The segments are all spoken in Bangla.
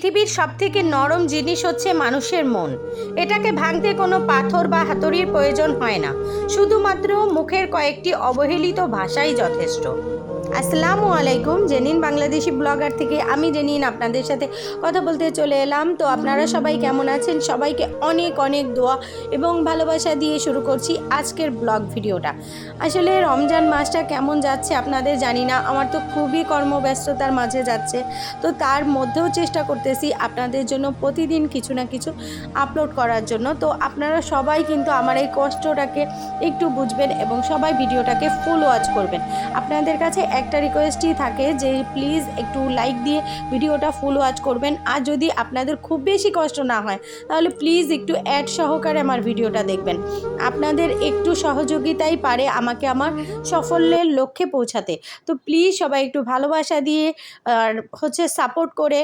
পৃথিবীর সবথেকে নরম জিনিস হচ্ছে মানুষের মন। এটাকে ভাঙতে কোনো পাথর বা হাতুড়ির প্রয়োজন হয় না। শুধুমাত্র মুখের কয়েকটি অবহেলিত ভাষাই যথেষ্ট। আসসালামু আলাইকুম, জেনিন বাংলাদেশি ব্লগার থেকে আমি জেনিন আপনাদের সাথে কথা বলতে চলে এলাম। তো আপনারা সবাই কেমন আছেন? সবাইকে অনেক অনেক দোয়া এবং ভালোবাসা দিয়ে শুরু করছি আজকের ব্লগ ভিডিওটা। আসলে রমজান মাসটা কেমন যাচ্ছে আপনাদের জানি না, আমার তো খুবই কর্মব্যস্ততার মাঝে যাচ্ছে। তো তার মধ্যেও চেষ্টা করতেছি আপনাদের জন্য প্রতিদিন কিছু না কিছু আপলোড করার জন্য। তো আপনারা সবাই কিন্তু আমার এই কষ্টটাকে একটু বুঝবেন এবং সবাই ভিডিওটাকে ফুল ওয়াচ করবেন। আপনাদের কাছে একটা রিকোয়েস্টই থাকে যে প্লিজ একটু লাইক দিয়ে ভিডিওটা ফুল ওয়াচ করবেন। আর যদি আপনাদের খুব বেশি কষ্ট না হয়, তাহলে প্লিজ একটু অ্যাড সহকারে আমার ভিডিওটা দেখবেন। আপনাদের একটু সহযোগিতাই পারে আমাকে আমার সাফল্যের লক্ষ্যে পৌঁছাতে। তো প্লিজ সবাই একটু ভালোবাসা দিয়ে, আর হচ্ছে সাপোর্ট করে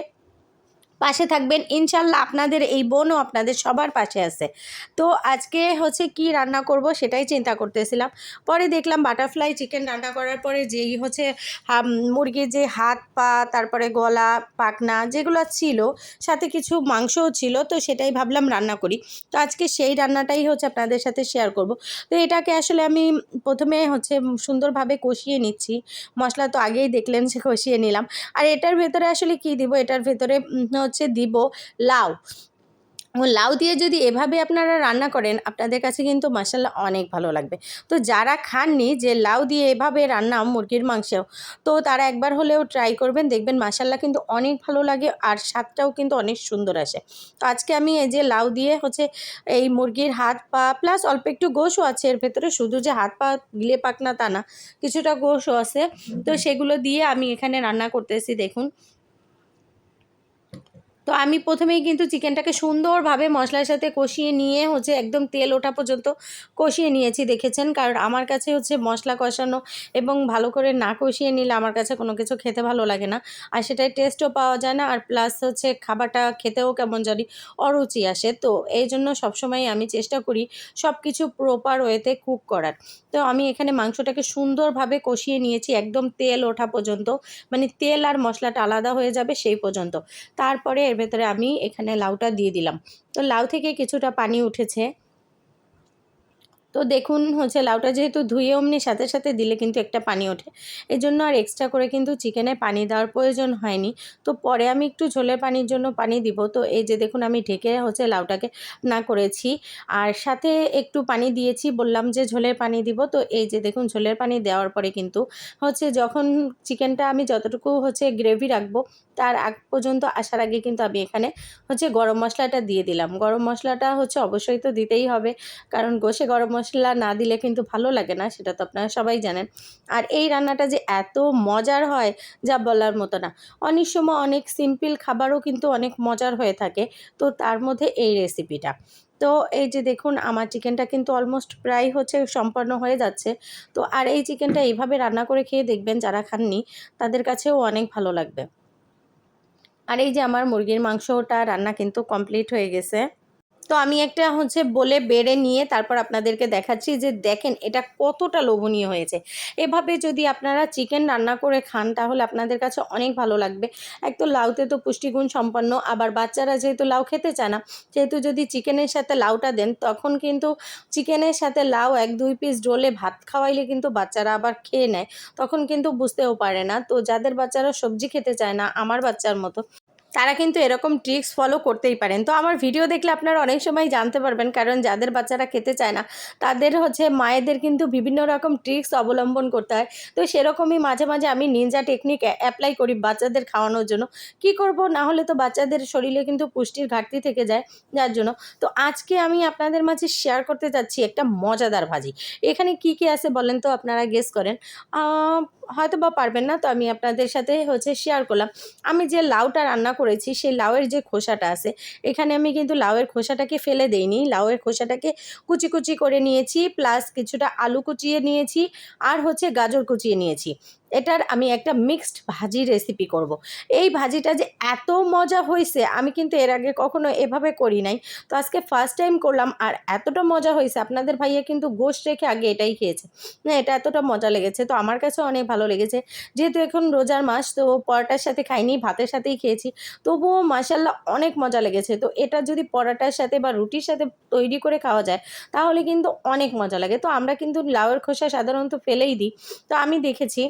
পাশে থাকবেন। ইনশাল্লাহ আপনাদের এই বোনও আপনাদের সবার পাশে আছে। তো আজকে হচ্ছে কি রান্না করব সেটাই চিন্তা করতেছিলাম। পরে দেখলাম বাটারফ্লাই চিকেন রান্না করার পরে যেই হচ্ছে মুরগির যে হাত, পা, তারপরে গলা পাকনা যেগুলো ছিল, সাথে কিছু মাংসও ছিল, তো সেটাই ভাবলাম রান্না করি। তো আজকে সেই রান্নাটাই হচ্ছে আপনাদের সাথে শেয়ার করব। তো এটাকে আসলে আমি প্রথমে হচ্ছে সুন্দরভাবে কষিয়ে নিচ্ছি। মশলা তো আগেই দেখলেন সে কষিয়ে নিলাম। আর এটার ভেতরে আসলে কি দিব? এটার ভেতরে হচ্ছে দিব লাউ। লাউ দিয়ে যদি এভাবে আপনারা রান্না করেন, আপনাদের কাছে কিন্তু মশালা অনেক ভালো লাগবে। তো যারা খাননি যে লাউ দিয়ে এভাবে রান্না মুরগির মাংসেও, তো তারা একবার হলেও ট্রাই করবেন, দেখবেন মশালা কিন্তু অনেক ভালো লাগে আর স্বাদটাও কিন্তু অনেক সুন্দর আসে। তো আজকে আমি এই যে লাউ দিয়ে হচ্ছে এই মুরগির হাত পা প্লাস অল্প একটু গোশও আছে, এর ভেতরে শুধু যে হাত পা গিলে পাক না তা না, কিছুটা গোশও আছে। তো সেগুলো দিয়ে আমি এখানে রান্না করতেছি, দেখুন। তো আমি প্রথমেই কিন্তু চিকেনটাকে সুন্দরভাবে মশলার সাথে কষিয়ে নিয়ে হচ্ছে একদম তেল ওঠা পর্যন্ত কষিয়ে নিয়েছি, দেখেছেন? কারণ আমার কাছে হচ্ছে মশলা কষানো এবং ভালো করে না কষিয়ে নিলে আমার কাছে কোনো কিছু খেতে ভালো লাগে না। আর সেটাই টেস্টও পাওয়া যায় না, আর প্লাস হচ্ছে খাবারটা খেতেও কেমন জানি অরুচি আসে। তো এই জন্য সবসময় আমি চেষ্টা করি সব কিছু প্রপার ওয়েতে কুক করার। তো আমি এখানে মাংসটাকে সুন্দরভাবে কষিয়ে নিয়েছি একদম তেল ওঠা পর্যন্ত। মানে তেল আর মশলাটা আলাদা হয়ে যাবে সেই পর্যন্ত। তারপরে ভেতরে আমি এখানে লাউটা দিয়ে দিলাম। তো লাউ থেকে কিছুটা পানি উঠেছে। তো দেখুন হচ্ছে লাউটা যেহেতু ধুয়ে অমনি সাথে সাথে দিলে কিন্তু একটা পানি ওঠে। এই জন্য আর এক্সট্রা করে কিন্তু চিকেনে পানি দেওয়ার প্রয়োজন হয়নি। তো পরে আমি একটু ঝোলের পানির জন্য পানি দিব। তো এই যে দেখুন আমি ঢেকে হচ্ছে লাউটাকে না করেছি। আর সাথে একটু পানি দিয়েছি, বললাম যে ঝোলের পানি দিব। তো এই যে দেখুন ঝোলের পানি দেওয়ার পরে কিন্তু হচ্ছে যখন চিকেনটা আমি যতটুকু হচ্ছে গ্রেভি রাখব, তার আগ পর্যন্ত আসার আগে কিন্তু আমি এখানে হচ্ছে গরম মশলাটা দিয়ে দিলাম। গরম মশলাটা হচ্ছে অবশ্যই তো দিতেই হবে। কারণ গোশে গরম না দিলে কিন্তু ভালো লাগে না, সেটা তো আপনারা সবাই জানেন। আর এই রান্নাটা যে এত মজার হয়, যা বলার মতো না। অনেক সময় অনেক সিম্পল খাবারও কিন্তু অনেক মজার হয়ে থাকে, তো তার মধ্যে এই রেসিপিটা তো এই যে দেখুন, আমার চিকেনটা কিন্তু অলমোস্ট প্রায় হচ্ছে সম্পন্ন হয়ে যাচ্ছে। তো আর এই চিকেনটা এইভাবে রান্না করে খেয়ে দেখবেন, যারা খাননি, তাদের কাছেও অনেক ভালো লাগবে। আর এই যে আমার মুরগির মাংসটা রান্না কিন্তু কমপ্লিট হয়ে গেছে। তো আমি একটা হচ্ছে বলে বেড়ে নিয়ে তারপর আপনাদেরকে দেখাচ্ছি যে দেখেন এটা কতটা লোভনীয় হয়েছে। এভাবে যদি আপনারা চিকেন রান্না করে খান তাহলে আপনাদের কাছে অনেক ভালো লাগবে। এক তো লাউতে তো পুষ্টিগুণ সম্পন্ন, আবার বাচ্চারা যেহেতু লাউ খেতে চায় না, যেহেতু যদি চিকেনের সাথে লাউটা দেন তখন কিন্তু চিকেনের সাথে লাউ এক দুই পিস ডোলে ভাত খাওয়াইলে কিন্তু বাচ্চারা আবার খেয়ে নেয়, তখন কিন্তু বুঝতেও পারে না। তো যাদের বাচ্চারা সবজি খেতে চায় না, আমার বাচ্চার মতো তারা কিন্তু এরকম ট্রিক্স ফলো করতেই পারেন। তো আমার ভিডিও দেখলে আপনারা অনেক সময় জানতে পারবেন, কারণ যাদের বাচ্চারা খেতে চায় না, তাদের হচ্ছে মায়েদের কিন্তু বিভিন্ন রকম ট্রিক্স অবলম্বন করতে হয়। তো সেরকমই মাঝে মাঝে আমি নিনজা টেকনিক অ্যাপ্লাই করি বাচ্চাদের খাওয়ানোর জন্য। কি করব? না হলে তো বাচ্চাদের শরীরে কিন্তু পুষ্টির ঘাটতি থেকে যায়, যার জন্য। তো আজকে আমি আপনাদের মাঝে শেয়ার করতে যাচ্ছি একটা মজাদার ভাজি। এখানে কি কি আছে বলেন তো আপনারা গেস করেন। হয়তো বা পারবেন না, তো আমি আপনাদের সাথে হচ্ছে শেয়ার করলাম। আমি যে লাউটা রান্না করেছি, সেই লাউয়ের যে খোসাটা আছে, এখানে আমি কিন্তু লাউয়ের খোসাটাকে ফেলে দেইনি। লাউয়ের খোসাটাকে কুচি কুচি করে নিয়েছি প্লাস কিছুটা আলু কুচিয়ে নিয়েছি, আর হচ্ছে গাজর কুচিয়ে নিয়েছি। এটার আমি একটা মিক্সড ভাজি রেসিপি করব। এই ভাজিটা যে এত মজা হয়েছে আমি কিন্তু এর আগে কখনো এভাবে করি নাই। তো আজকে ফার্স্ট টাইম করলাম, আর এতটা মজা হয়েছে আপনাদের ভাইয়া কিন্তু গোশ রেখে আগে এটাই খেয়েছে। না, এটা এতটা মজা লেগেছে, তো আমার কাছে অনেক ভালো লেগেছে। যেহেতু এখন রোজার মাস, তো পরোটার সাথে খাইনি, ভাতের সাথেই খেয়েছি। তবুও মাসাল্লাহ অনেক মজা লেগেছে। তো এটা যদি পরাটার সাথে বা রুটির সাথে তৈরি করে খাওয়া যায়, তাহলে কিন্তু অনেক মজা লাগে। তো আমরা কিন্তু লাউয়ের খোসা সাধারণত ফেলেই দিই। তো আমি দেখেছি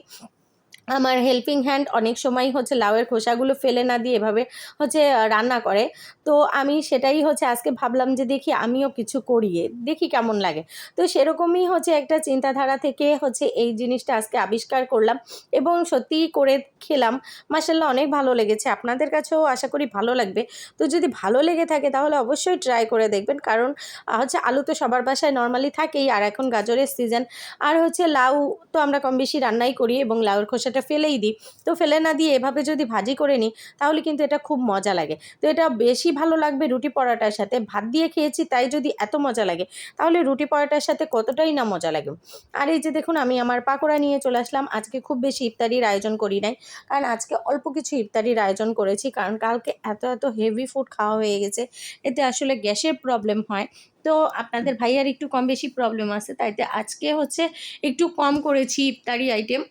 আমার হেল্পিং হ্যান্ড অনেক সময় হচ্ছে লাউয়ের খোসাগুলো ফেলে না দিয়ে এভাবে হচ্ছে রান্না করে। তো আমি সেটাই হচ্ছে আজকে ভাবলাম যে দেখি আমিও কিছু করিয়ে দেখি কেমন লাগে। তো সেরকমই হচ্ছে একটা চিন্তাধারা থেকে হচ্ছে এই জিনিসটা আজকে আবিষ্কার করলাম এবং সত্যিই করে খেলাম। মাসাল্লাহ অনেক ভালো লেগেছে। আপনাদের কাছেও আশা করি ভালো লাগবে। তো যদি ভালো লেগে থাকে তাহলে অবশ্যই ট্রাই করে দেখবেন। কারণ হচ্ছে আলু তো সবার বাসায় নর্মালি থাকেই। আর এখন গাজরের সিজন আর হচ্ছে লাউ তো আমরা কম বেশি রান্নাই করি এবং লাউয়ের খোসাটা ফেলেই দিই। তো ফেলে না দিয়ে এভাবে যদি ভাজি করে নিই, তাহলে কিন্তু এটা খুব মজা লাগে। তো এটা বেশি ভালো লাগবে রুটি পরোটার সাথে। ভাত দিয়ে খেয়েছি, তাই যদি এত মজা লাগে, তাহলে রুটি পরোটার সাথে কতটাই না মজা লাগে। আর এই যে দেখুন, আমি আমার পাকোড়া নিয়ে চলে আসলাম। আজকে খুব বেশি ইফতারির আয়োজন করি নাই। কারণ আজকে অল্প কিছু ইফতারির আয়োজন করেছি। কারণ কালকে এত এত হেভি ফুড খাওয়া হয়ে গেছে। এতে আসলে গ্যাসের প্রবলেম হয়। তো আপনাদের ভাইয়ার একটু কম বেশি প্রবলেম আছে। তাইতে আজকে হচ্ছে একটু কম করেছি ইফতারি আইটেম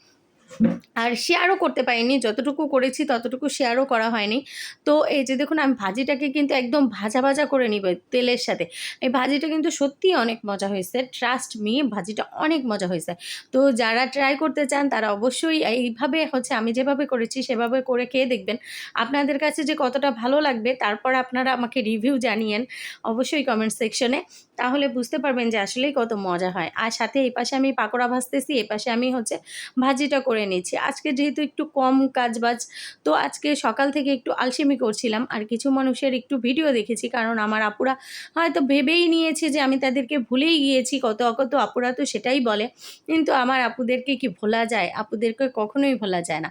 আর শেয়ারও করতে পারিনি। যতটুকু করেছি ততটুকু শেয়ারও করা হয়নি। তো এই যে দেখুন, আমি ভাজিটাকে কিন্তু একদম ভাজা ভাজা করে নিব তেলের সাথে। এই ভাজিটা কিন্তু সত্যিই অনেক মজা হয়েছে। ট্রাস্ট মি ভাজিটা অনেক মজা হয়েছে। তো যারা ট্রাই করতে চান, তারা অবশ্যই এইভাবে হচ্ছে আমি যেভাবে করেছি, সেভাবে করে খেয়ে দেখবেন। আপনাদের কাছে যে কতটা ভালো লাগবে, তারপর আপনারা আমাকে রিভিউ জানিয়েন অবশ্যই কমেন্ট সেকশনে তাহলে বুঝতে পারবেন যে আসলেই কত মজা হয়। আর সাথে এই পাশে আমি পাকোড়া ভাজতেছি এই পাশে আমি হচ্ছে ভাজিটা করে নিচ্ছি। আজকে যেহেতু একটু কম কাজবাজ, তো আজকে সকাল থেকে একটু আলসেমি করছিলাম। আর কিছু মানুষের একটু ভিডিও দেখেছি, কারণ আমার আপুরা হয়তো ভেবেই নিয়েছে যে আমি তাদেরকে ভুলেই গিয়েছি, কত অকত আপুরা তো সেটাই বলে। কিন্তু আমার আপুদেরকে কি ভোলা যায়? আপুদেরকে কখনোই ভোলা যায় না।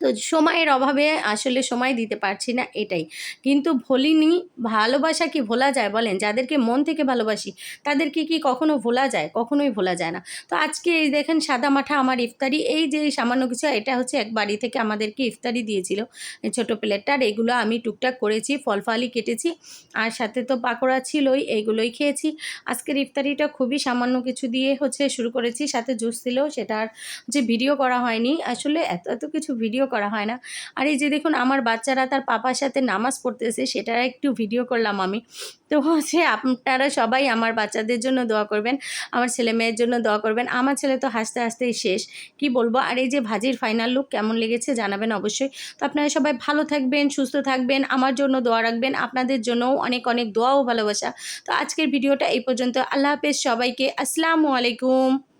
তো সময়ের অভাবে আসলে সময় দিতে পারছি না এটাই। কিন্তু ভুলিনি ভালোবাসা কি ভোলা যায় বলেন? যাদেরকে মন থেকে ভালোবাসি, তাদেরকে কি কখনো ভোলা যায়? কখনোই ভোলা যায় না। তো আজকে এই দেখেন সাদা মাঠা আমার ইফতারি, এই যে সামান্য কিছু, এটা হচ্ছে এক বাড়ি থেকে আমাদেরকে ইফতারি দিয়েছিল ছোটো প্লেটটার এগুলো আমি টুকটাক করেছি ফল ফালি কেটেছি, আর সাথে তো পাকোড়া ছিলই, এইগুলোই খেয়েছি। আজকের ইফতারিটা খুবই সামান্য কিছু দিয়ে হচ্ছে শুরু করেছি, সাথে জুস ছিল, সেটার যে ভিডিও করা হয়নি, আসলে এত এত কিছু ভিডিও করা হয় না। আর এই যে দেখুন, আমার বাচ্চারা তার পাপার সাথে নামাজ পড়তেছে, সেটার একটু ভিডিও করলাম আমি। তো হচ্ছে আপনারা সবাই আমার বাচ্চাদের জন্য দোয়া করবেন, আমার ছেলে মেয়ের জন্য দোয়া করবেন। আমার ছেলে তো হাসতে হাসতেই শেষ। কি বলব? আর এই যে ভাজির ফাইনাল লুক কেমন লেগেছে জানাবেন অবশ্যই। তো আপনারা সবাই ভালো থাকবেন, সুস্থ থাকবেন, আমার জন্য দোয়া রাখবেন, আপনাদের জন্যও অনেক অনেক দোয়া ও ভালোবাসা। তো আজকের ভিডিওটা এই পর্যন্ত। আল্লাহ হাফেজ সবাইকে। আসসালামু আলাইকুম।